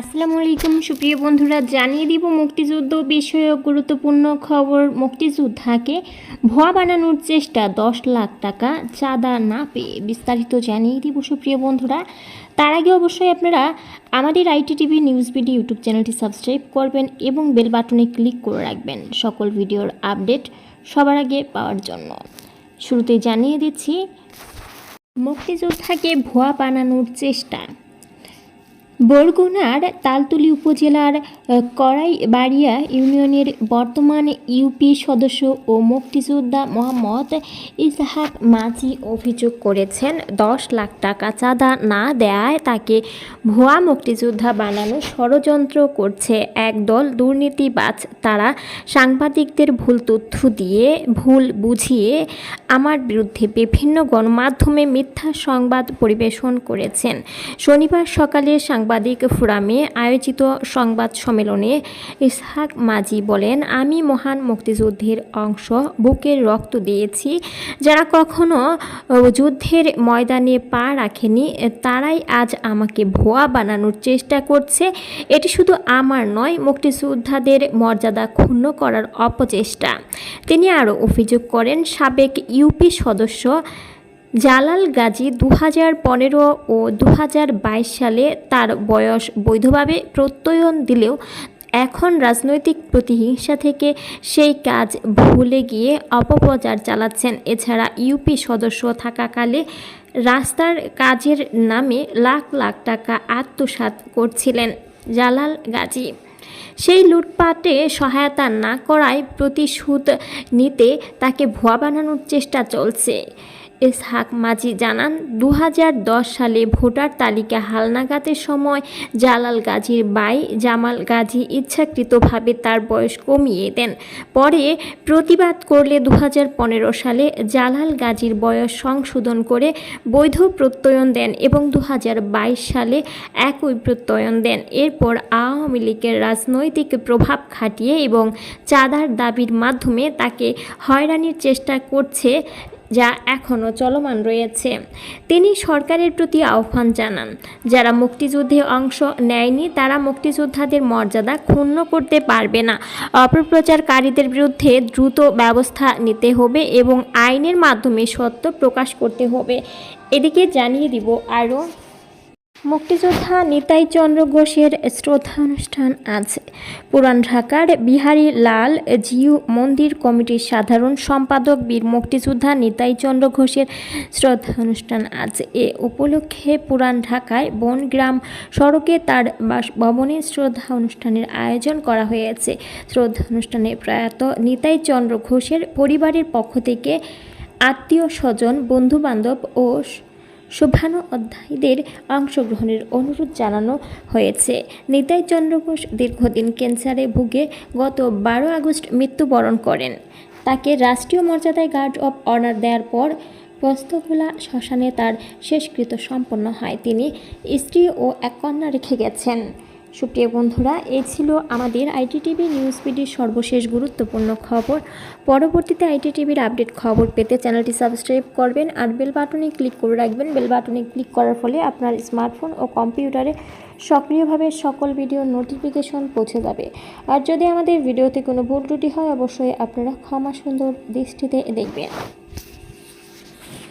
আসসালামু আলাইকুম। সুপ্রিয় বন্ধুরা, জানিয়ে দিব মুক্তিযুদ্ধ বিষয়ক গুরুত্বপূর্ণ খবর। মুক্তিযোদ্ধাকে ভুয়া বানানোর চেষ্টা, দশ লাখ টাকা চাঁদা না পেয়ে। বিস্তারিত জানিয়ে দিব সুপ্রিয় বন্ধুরা। তার আগে অবশ্যই আপনারা আমাদের IT TV news BD YouTube চ্যানেলটি সাবস্ক্রাইব করবেন এবং বেল বাটনে ক্লিক করে রাখবেন। সকল ভিডিওর আপডেট সবার আগে পাওয়ার জন্য। শুরুতেই জানিয়ে দিচ্ছি, মুক্তিযোদ্ধাকে ভুয়া বানানোর চেষ্টা। বরগুনার তালতলি উপজেলার কড়াইবাড়িয়া ইউনিয়নের বর্তমান ইউপি সদস্য ও মুক্তিযোদ্ধা মোহাম্মদ ইসহাক মাঝি অভিযোগ করেছেন, দশ লাখ টাকা চাঁদা না দেয়ায় তাকে ভুয়া মুক্তিযোদ্ধা বানানো ষড়যন্ত্র করছে একদল দুর্নীতিবাজ তারা সাংবাদিকদের ভুল তথ্য দিয়ে ভুল বুঝিয়ে আমার বিরুদ্ধে বিভিন্ন গণমাধ্যমে মিথ্যা সংবাদ পরিবেশন করেছেন। শনিবার সকালে সাংবাদিক ফোরামে আয়োজিত সংবাদ সম্মেলনে ইসহাক মাঝি বলেন, আমি মহান মুক্তিযুদ্ধের অংশ, বুকের রক্ত দিয়েছি। যারা কখনো যুদ্ধের ময়দানে পা রাখেনি, তারাই আজ আমাকে ভুয়া বানানোর চেষ্টা করছে। এটি শুধু আমার নয়, মুক্তিযোদ্ধাদের মর্যাদা ক্ষুণ্ণ করার অপচেষ্টা। তিনি আরও অভিযোগ করেন, সাবেক ইউপি সদস্য জালাল গাজী দু হাজার পনেরো ও দু হাজার বাইশ সালে তার বয়স বৈধভাবে প্রত্যয়ন দিলেও এখন রাজনৈতিক প্রতিহিংসা থেকে সেই কাজ ভুলে গিয়ে অপপ্রচার চালাচ্ছেন। এছাড়া ইউপি সদস্য থাকাকালে রাস্তার কাজের নামে লাখ লাখ টাকা আত্মসাৎ করছিলেন জালাল গাজী। সেই লুটপাটে সহায়তা না করায় প্রতিশোধ নিতে তাকে ভুয়া বানানোর চেষ্টা চলছে। ইসহাক মাঝি জানান দু হাজার দশ সালে ভোটার তালিকা হালনাগাদের সময় জালাল গাজীর বাই জামাল গাজী ইচ্ছাকৃতভাবে তার বয়স কমিয়ে দেন। পরে প্রতিবাদ করলে দু হাজার পনেরো সালে জালাল গাজীর বয়স সংশোধন করে বৈধ প্রত্যয়ন দেন এবং দু হাজার বাইশ সালে একই প্রত্যয়ন দেন। এরপর আওয়ামী লীগের রাজনৈতিক প্রভাব খাটিয়ে এবং চাঁদার দাবির মাধ্যমে তাকে হয়রানির চেষ্টা করছে যা এখনও চলমান রয়েছে। তিনি সরকারের প্রতি আহ্বান জানান, যারা মুক্তিযুদ্ধে অংশ নেয়নি তারা মুক্তিযোদ্ধাদের মর্যাদা ক্ষুণ্ণ করতে পারবে না। অপপ্রচারকারীদের বিরুদ্ধে দ্রুত ব্যবস্থা নিতে হবে এবং আইনের মাধ্যমে সত্য প্রকাশ করতে হবে। এদিকে জানিয়ে দিব আরও মুক্তিযোদ্ধা নিতাই চন্দ্র ঘোষের শ্রদ্ধা অনুষ্ঠান আছে পুরান ঢাকার বিহারী লাল জিউ মন্দির কমিটির সাধারণ সম্পাদক বীর মুক্তিযোদ্ধা নিতাই চন্দ্র ঘোষের শ্রদ্ধা অনুষ্ঠান আছে এ উপলক্ষে পুরান ঢাকায় বনগ্রাম সড়কে তার বাসভবনে শ্রদ্ধা অনুষ্ঠানের আয়োজন করা হয়েছে। শ্রদ্ধা অনুষ্ঠানে প্রয়াত নিতাই চন্দ্র ঘোষের পরিবারের পক্ষ থেকে আত্মীয় স্বজন, বন্ধুবান্ধব ও শুভানু অধ্যায়ীদের অংশগ্রহণের অনুরোধ জানানো হয়েছে। নিতাই চন্দ্র ঘোষ দীর্ঘদিন ক্যান্সারে ভুগে গত বারো আগস্ট মৃত্যুবরণ করেন। তাকে রাষ্ট্রীয় মর্যাদায় গার্ড অফ অনার দেওয়ার পর পোস্তগোলা শ্মশানে তার শেষকৃত সম্পন্ন হয়। তিনি স্ত্রী ও এক কন্যা রেখে গেছেন। সুপ্রিয় বন্ধুরা এই ছিল আমাদের আইটিটিভি নিউজ পিডির সর্বশেষ গুরুত্বপূর্ণ খবর। পরবর্তীতে আইটিটিভির আপডেট খবর পেতে চ্যানেলটি সাবস্ক্রাইব করবেন আর বেল বাটনে ক্লিক করে রাখবেন। বেল বাটনে ক্লিক করার ফলে আপনার স্মার্টফোন ও কম্পিউটারে সক্রিয়ভাবে সকল ভিডিও নোটিফিকেশন পৌঁছে যাবে। আর যদি আমাদের ভিডিওতে কোনো ভুল ত্রুটি হয়, অবশ্যই আপনারা ক্ষমা সুন্দর দৃষ্টিতে দেখবেন।